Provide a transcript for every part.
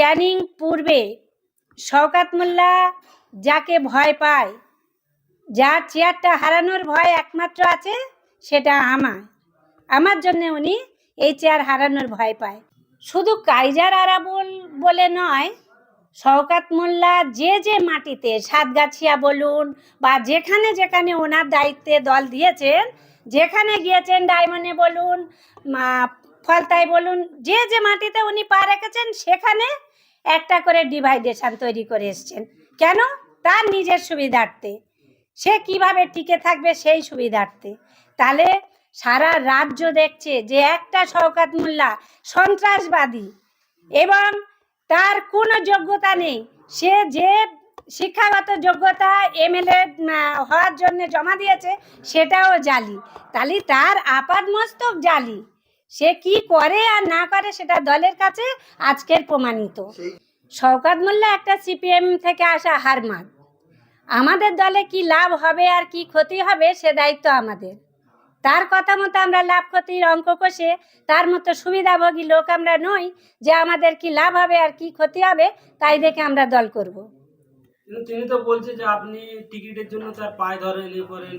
ক্যানিং পূর্বে শওকাত মোল্লা যাকে ভয় পায়, যার চেয়ারটা হারানোর ভয় একমাত্র আছে, সেটা আমার। আমার জন্য উনি এই চেয়ার হারানোর ভয় পায়। শুধু কাইজার আরাবুল বলে নয়, শওকাত মোল্লা যে যে মাটিতে সাতগাছিয়া বলুন বা যেখানে যেখানে ওনার দায়িত্বে দল দিয়েছেন, যেখানে গিয়েছেন ডায়মন্ডে বলুন ফলতায় বলুন, যে যে মাটিতে উনি পা রেখেছেন, সেখানে একটা করে ডিভাইডেশন তৈরি করে এসছেন। কেন? তার নিজের সুবিধার্থে। সে কীভাবে টিকে থাকবে সেই সুবিধার্থে। তাহলে সারা রাজ্য দেখছে যে একটা শওকাত মোল্লা সন্ত্রাসবাদী এবং তার কোনো যোগ্যতা নেই। সে যে শিক্ষাগত যোগ্যতা এমএলএ হওয়ার জন্য জমা দিয়েছে সেটাও জালি। তাহলে তার আপাদমস্তক জালি। সে কি করে আর না করে সেটা দলের কাছে আজকের প্রমাণিত। শওকাত মোল্লা একটা সিপিএম থেকে আসা হারমাদ আমাদের দলে কি লাভ হবে আর কি ক্ষতি হবে সে দায়িত্ব আমাদের। তার কথা মতো আমরা লাভ ক্ষতির অঙ্ক কষে তার মতো সুবিধাভোগী লোক আমরা নই যে আমাদের কি লাভ হবে আর কি ক্ষতি হবে তাই দেখে আমরা দল করব। কিন্তু তিনি তো বলছে যে আপনি টিকিটের জন্য তার পায়ে ধরে নিয়ে করেন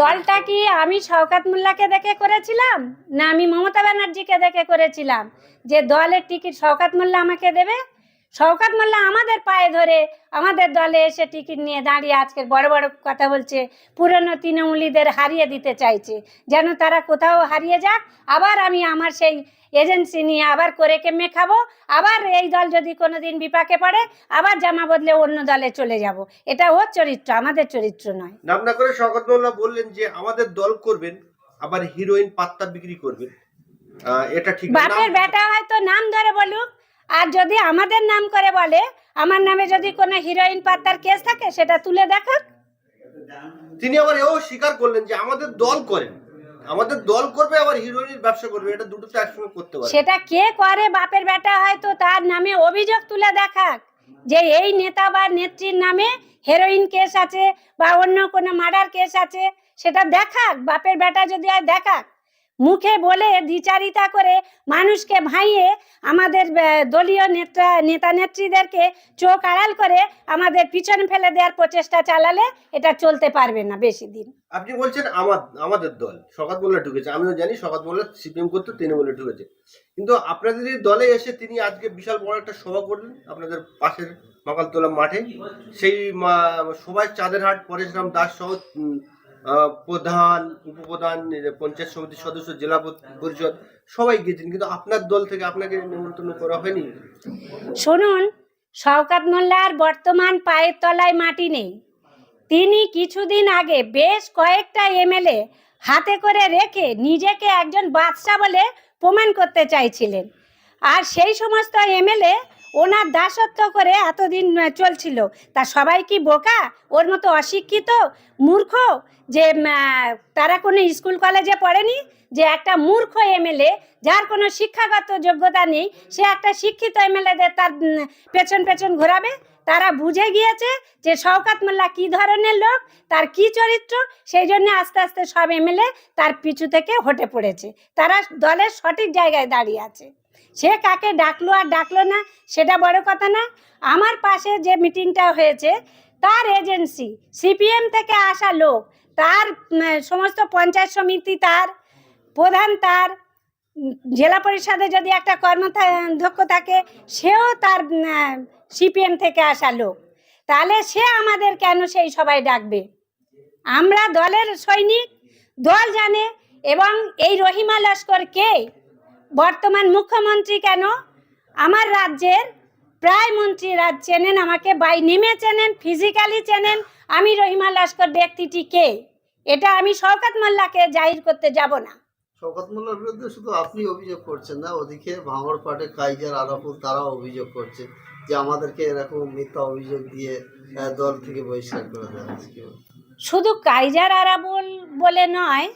দলটা কি আমি শওকাত মোল্লাকে দেখে করেছিলাম? না আমি মমতা ব্যানার্জিকে দেখে করেছিলাম? যে দলের টিকিট শওকাত মোল্লা আমাকে দেবে শওকাত মোল্লা আমাদের পায়ে ধরে আমাদের দলে এসে টিকিট নিয়ে দাঁড়িয়ে আজকের বড় বড় কথা বলছে পুরনো তৃণমূলীদের হারিয়ে দিতে চাইছে। যেন তারা কোথাও হারিয়ে যাক আবার আমি আমার সেই এজেন্সি নিয়ে আবার করে কেমে খাব আবার এই দল যদি কোনোদিন বিপাকে পড়ে আবার জামা বদলে অন্য দলে চলে যাব। এটা ওর চরিত্র আমাদের চরিত্র নয়। নাম না করে শওকত মোল্লা বললেন যে আমাদের দল করবেন আবার হিরোইন পাত্তা বিক্রি করবেন। এটা ঠিক বাপের বেটা হয়তো নাম ধরে বলুক আর যদি আমাদের নাম করে বলে আমার নামে যদি কোনো হিরোইন পাত্তার কেস থাকে সেটা তুলে দেখাক। তিনি আবার এও স্বীকার করলেন যে আমাদের দল করেন আমাদের দল করবে আবার হিরোইনের ব্যবসা করবে। এটা দুটো তো একসঙ্গে করতে পারে। সেটা কে করে? বাপের বেটা হয়তো তার নামে অভিযোগ তুলে দেখাক যে এই নেতা বা নেত্রীর নামে হেরোইন কেস আছে বা অন্য কোনো মার্ডার কেস আছে। সেটা দেখাক বাপের বেটা যদি আর দেখাক। মুখে বলে দ্বিচারিতা করে মানুষকে ভাইয়ে আমাদের দলীয় নেতা নেতা নেত্রীদেরকে চোখ আড়াল করে আমাদের পিছনে ফেলে দেওয়ার প্রচেষ্টা চালালে এটা চলতে পারবে না বেশি দিন। আপনি বলছেন আমার আমাদের দল শকাত মোল্লা ঢুকেছে। আমিও জানি শকাত মোল্লা সিপিএম করতে, তৃণমূলে ঢুকেছে। কিন্তু আপনাদের দলে এসে তিনি আজকে বিশাল বড় একটা সভা করলেন আপনাদের পাশের মাকালতলা মাঠে। সেই মা- সভায় চাঁদেরহাট পরেশরাম দাস সহ প্রধান, উপপ্রধান পঞ্চায়েত সমিতির সদস্য, জেলা পরিষদ, সবাই গিয়েছেন কিন্তু আপনার দল থেকে আপনাকে নিমন্ত্রণ করা হয়নি। শুনুন, শওকাত মোল্লার বর্তমান পায়ের তলায় মাটি নেই। তিনি কিছুদিন আগে বেশ কয়েকটা এমএলএ হাতে করে রেখে নিজেকে একজন বাদশা বলে প্রমাণ করতে চাইছিলেন। আর সেই সমস্ত এমএলএ ওনার দাসত্ব করে এতদিন চলছিল। তা সবাই কি বোকা? ওর মতো অশিক্ষিত মূর্খ যে তারা কোনো স্কুল কলেজে পড়েনি? যে একটা মূর্খ এমএলএ যার কোনো শিক্ষাগত যোগ্যতা নেই, সে একটা শিক্ষিত এমএলএদের তার পেছন পেছন ঘোরাবে? তারা বুঝে গিয়েছে যে শওকাত মোল্লা কী ধরনের লোক, তার কি চরিত্র, সেই জন্য আস্তে আস্তে সব এমএলএ তার পিছু থেকে হটে পড়েছে। তারা দলের সঠিক জায়গায় দাঁড়িয়ে আছে। সে কাকে ডাকলো আর ডাকলো না, সেটা বড় কথা না। আমার পাশে যে মিটিংটা হয়েছে, তার এজেন্সি, সিপিএম থেকে আসা লোক, তার সমস্ত পঞ্চায়েত সমিতি তার, প্রধান তার, জেলা পরিষদে যদি একটা কর্মদক্ষ থাকে, সেও তার সিপিএম থেকে আসা লোক। তাহলে সে আমাদের কেন সেই সবাই ডাকবে? আমরা দলের সৈনিক, দল জানে, এবং এই রহিমা লস্কর কে? বর্তমান মুখ্যমন্ত্রী কেন? আমার রাজ্যের প্রায় মন্ত্রীরা চেনেন আমাকে বাই নেমে চেনেন ফিজিক্যালি চেনেন আমি রহিমা লস্কর ব্যক্তিটি কে? এটা আমি শওকাত মোল্লাকে জাহির করতে যাব না। শওকত মোল্লার বিরুদ্ধে শুধু আপনি অভিযোগ করছেন না ওদিকে ভাঙড় পাটে কাইজার আরাফুল তারাও অভিযোগ করছে যে আমাদেরকে এরকম মিথ্যা অভিযোগ দিয়ে দল থেকে বহিষ্কার করে দেওয়া? শুধু কাইজার আরাবুল বলে নয়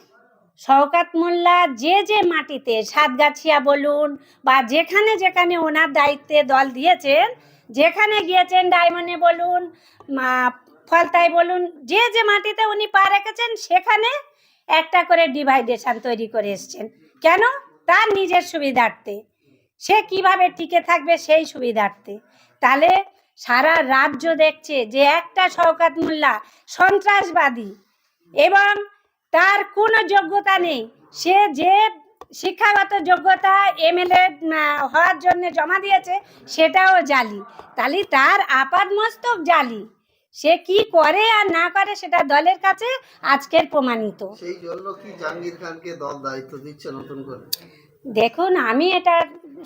শওকাত মোল্লা যে যে মাটিতে সাতগাছিয়া বলুন বা যেখানে যেখানে ওনার দায়িত্বে দল দিয়েছেন, যেখানে গিয়েছেন ডায়মন্ডে বলুন ফলতায় বলুন, যে যে মাটিতে উনি পা রেখেছেন, সেখানে একটা করে ডিভাইডেশন তৈরি করে এসছেন। কেন? তার নিজের সুবিধার্থে। সে কীভাবে টিকে থাকবে সেই সুবিধার্থে। তাহলে সারা রাজ্য দেখছে যে একটা শওকাত মোল্লা সন্ত্রাসবাদী এবং তার কোনো যোগ্যতা নেই। সে যে শিক্ষাগত যোগ্যতা এমএলএ হওয়ার জন্য জমা দিয়েছে সেটাও জালি। তাহলে তার আপাদমস্তক জালি। সে কি করে আর না করে সেটা দলের কাছে আজকের প্রমাণিত। সেই জন্য কি জাহাঙ্গীর খানকে দল দায়িত্ব দিচ্ছে নতুন করে? দেখুন আমি এটা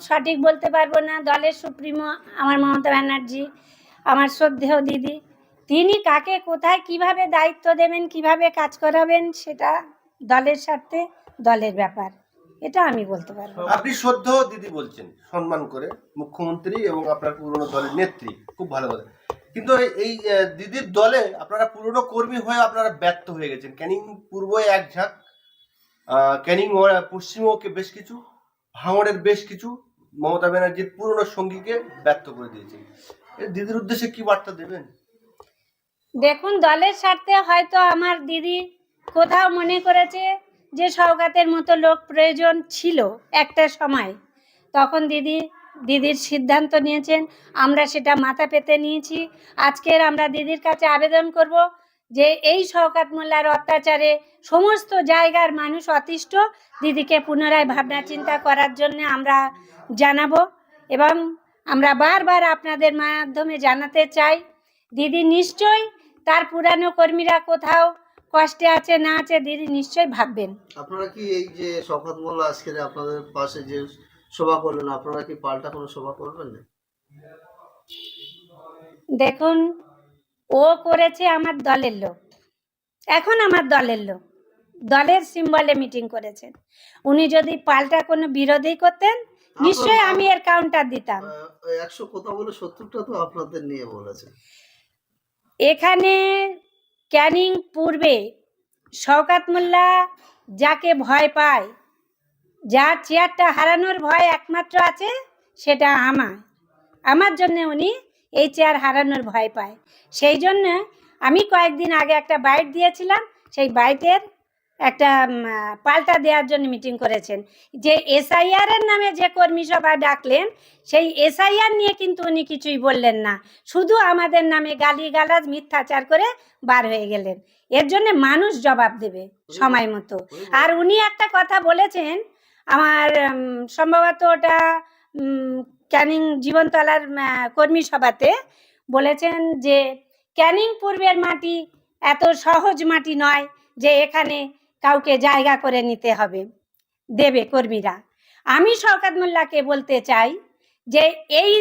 সঠিক বলতে পারব না। দলের সুপ্রিমো আমার মমতা ব্যানার্জি আমার শ্রদ্ধেয় দিদি তিনি কাকে, কোথায় কীভাবে দায়িত্ব দেবেন, কীভাবে কাজ করাবেন, সেটা দলের স্বার্থে দলের ব্যাপার। এটা আমি বলতে পারব। আপনি সদ্য দিদি বলছেন, সম্মান করে মুখ্যমন্ত্রী এবং আপনার পুরনো দলের নেত্রী, খুব ভালো কথা। কিন্তু এই- দিদির দলে আপনারা পুরনো কর্মী হয়ে আপনারা ব্যর্থ হয়ে গেছেন। ক্যানিং পূর্ব এক ঝাঁক ক্যানিং ও- পশ্চিমেও কে- বেশ কিছু, ভাঙড়ের বেশ কিছু, মমতা ব্যানার্জির পুরনো সঙ্গীকে ব্যর্থ করে দিয়েছেন। দিদির উদ্দেশ্যে কি বার্তা দেবেন? দেখুন, দলের স্বার্থে হয়তো আমার দিদি কোথাও মনে করেছে যে সৌগাতের মতো লোক প্রয়োজন ছিল একটা সময়। তখন দিদি, দিদির সিদ্ধান্ত নিয়েছেন, আমরা সেটা মাথা পেতে নিয়েছি। আজকের আমরা দিদির কাছে আবেদন করব যে এই শওকাত মোল্লার অত্যাচারে সমস্ত জায়গার মানুষ অতিষ্ঠ। দিদিকে পুনরায় ভাবনা চিন্তা করার জন্য আমরা জানাব এবং আমরা বারবার আপনাদের মাধ্যমে জানাতে চাই। দিদি নিশ্চয়ই তার পুরানো কর্মীরা কোথাও কষ্টে আছে না আছে দিদি নিশ্চয়ই ভাববেন। আপনারা কি এই যে শওকত মোল্লা আজকের আপনাদের পাশে যে সভা করলেন আপনারা কি পাল্টা কোনো সভা করবেন না? দেখুন ও করেছে আমার দলের লোক। এখন আমার দলের লোক। দলের সিম্বলে মিটিং করেছেন। উনি যদি পাল্টা কোনো বিরোধী করতেন নিশ্চয়ই আমি এর কাউন্টার দিতাম। একশো কথা বলে সত্তরটা তো আপনাদের নিয়ে বলেছে এখানে ক্যানিং পূর্বে শওকাত মোল্লা যাকে ভয় পায়, যার চেয়ারটা হারানোর ভয় একমাত্র আছে, সেটা আমার। আমার জন্য উনি এই চেয়ার হারানোর ভয় পায়। সেই জন্য আমি কয়েকদিন আগে একটা বাইট দিয়েছিলাম, সেই বাইটের একটা পাল্টা দেওয়ার জন্য মিটিং করেছেন। যে এসআইআর এর নামে যে কর্মী সভা ডাকলেন, সেই এসআইআর নিয়ে কিন্তু উনি কিছুই বললেন না। শুধু আমাদের নামে গালি গালাজ মিথ্যাচার করে বার হয়ে গেলেন। এর জন্য মানুষ জবাব দেবে সময় মতো। আর উনি একটা কথা বলেছেন, আমার সম্ভবত ওটা ক্যানিং জীবনতলার কর্মী সভাতে বলেছেন যে, ক্যানিং পূর্বের মাটি এত সহজ মাটি নয় যে এখানে কাউকে জায়গা করে নিতে হবে, দেবে কর্মীরা। আমি শওকাত মোল্লাকে বলতে চাই যে এই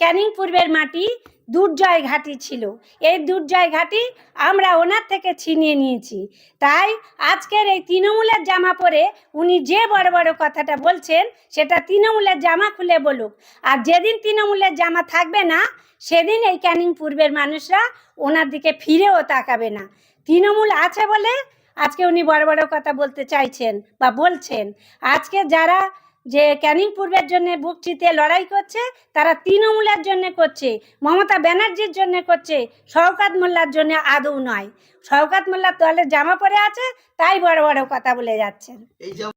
ক্যানিং পূর্বের মাটি দুর্জয় ঘাটি ছিল। এই দুর্জয় ঘাটি আমরা ওনার থেকে ছিনিয়ে নিয়েছি। তাই আজকের এই তৃণমূলের জামা পরে উনি যে বড় বড় কথাটা বলছেন, সেটা তৃণমূলের জামা খুলে বলুক। আর যেদিন তৃণমূলের জামা থাকবে না, সেদিন এই ক্যানিং পূর্বের মানুষরা ওনার দিকে ফিরেও তাকাবে না। তৃণমূল আছে বলে আজকে উনি বড় বড় কথা বলতে চাইছেন বা বলছেন। আজকে যারা যে ক্যানিং পূর্বের জন্য বুক চিতে লড়াই করছে, তারা তৃণমূলের জন্য করছে, মমতা ব্যানার্জির জন্য করছে, শওকাত মোল্লার জন্য আদৌ নয়। শওকাত মোল্লার দলের জামা পরে আছে, তাই বড় বড় কথা বলে যাচ্ছেন।